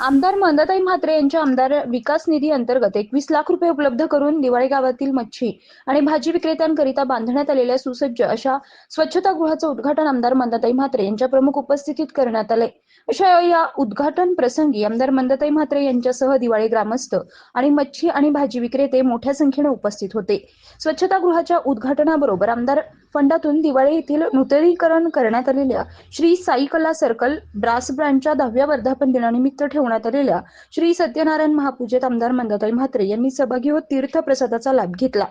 आमदार मंदाताई म्हात्रे यांच्या आमदार विकास निधी अंतर्गत एकवीस लाख रुपये उपलब्ध करून दिवाळी गावातील मच्छी आणि भाजी विक्रेत्यांकरिता बांधण्यात आलेल्या सुसज्ज अशा स्वच्छता गृहाचं उद्घाटन आमदार मंदाताई म्हात्रे यांच्या प्रमुख उपस्थितीत करण्यात आले अशा या उद्घाटन प्रसंगी आमदार मंदाताई म्हात्रे यांच्यासह दिवाळी ग्रामस्थ आणि मच्छी आणि भाजी विक्रेते मोठ्या संख्येने उपस्थित होते. स्वच्छता गृहाच्या उद्घाटनाबरोबर आमदार फंडातून दिवाळी येथील नूतनीकरण करण्यात आलेल्या श्री साई कला सर्कल ब्रास ब्रँडच्या दहाव्या वर्धापन दिनानिमित्त ठेवण्यात आलेल्या श्री सत्यनारायण महापूजेत आमदार मंदाताई म्हात्रे यांनी सहभागी होत तीर्थप्रसादाचा लाभ घेतला.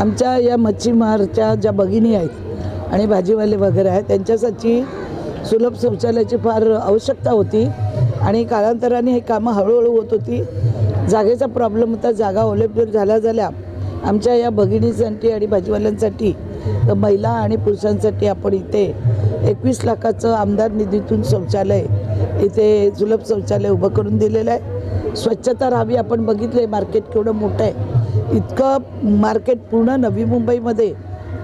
आमच्या या मच्छीमारच्या ज्या भगिनी आहेत आणि भाजीवाले वगैरे आहेत त्यांच्यासाठी सुलभ शौचालयाची फार आवश्यकता होती आणि कालांतराने हे कामं हळूहळू होत होती. जागेचा प्रॉब्लेम होता जागा ओलेपलेट झाल्या झाल्या आमच्या या भगिनीसाठी आणि भाजीवाल्यांसाठी तर महिला आणि पुरुषांसाठी आपण इथे एकवीस लाखाचं आमदार निधीतून शौचालय इथे सुलभ शौचालय उभं करून दिलेलं आहे. स्वच्छता राहावी आपण बघितलं आहे मार्केट केवढं मोठं आहे. इतकं मार्केट पूर्ण नवी मुंबईमध्ये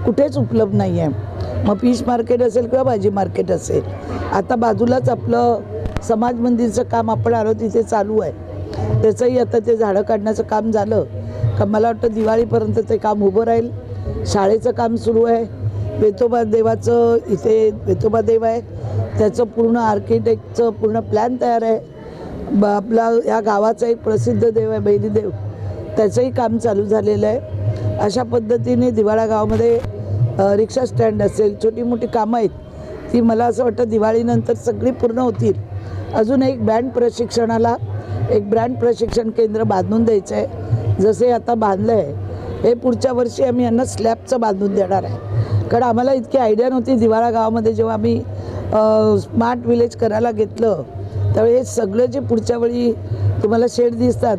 कुठेच उपलब्ध नाही आहे. मग फिश मार्केट असेल किंवा भाजी मार्केट असेल आता बाजूलाच आपलं समाज मंदिरचं काम आपण आलो तिथे चालू आहे. त्याचंही आता ते झाडं काढण्याचं काम झालं का मला वाटतं दिवाळीपर्यंत ते काम उभं राहील. शाळेचं काम सुरू आहे. वेतोबा देवाचं इथे वेतोबा देव आहे. त्याचं पूर्ण आर्किटेक्टचं पूर्ण प्लॅन तयार आहे. ब आपला या गावाचा एक प्रसिद्ध देव आहे बैरी त्याचंही काम चालू झालेलं आहे. अशा पद्धतीने दिवाळा गावामध्ये रिक्षा स्टँड असेल छोटी मोठी कामं आहेत ती मला असं वाटतं दिवाळीनंतर सगळी पूर्ण होतील. अजून एक बँड प्रशिक्षणाला एक ब्रँड प्रशिक्षण केंद्र बांधून द्यायचं आहे. जसे आता बांधलं आहे हे पुढच्या वर्षी आम्ही यांना स्लॅबचं बांधून देणार आहे. कारण आम्हाला इतकी आयडिया नव्हती दिवाळा गावामध्ये जेव्हा आम्ही स्मार्ट विलेज करायला घेतलं त्यावेळी हे सगळं जे पुढच्या वेळी तुम्हाला शेड दिसतात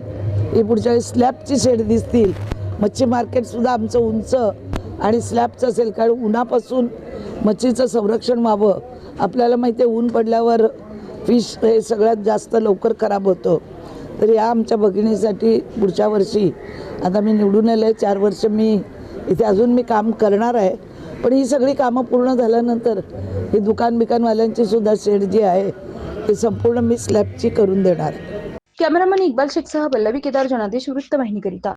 ही पुढच्या वेळी स्लॅबची शेड दिसतील. मच्छी मार्केटसुद्धा आमचं उंच आणि स्लॅबचं असेल कारण उन्हापासून मच्छीचं संरक्षण व्हावं. आपल्याला माहिती आहे ऊन पडल्यावर फिश हे सगळ्यात जास्त लवकर खराब होतं. तर या आमच्या भगिनीसाठी पुढच्या वर्षी आता मी निवडून आले चार वर्ष मी इथे अजून मी काम करणार आहे. पण ही सगळी कामं पूर्ण झाल्यानंतर ही दुकान बिकानवाल्यांची सुद्धा शेड जी आहे ती संपूर्ण मी स्लॅबची करून देणार. कॅमेरामन इक्बाल शेखसह पल्लवी केदार जनादेश वृत्तवाहिनीकरिता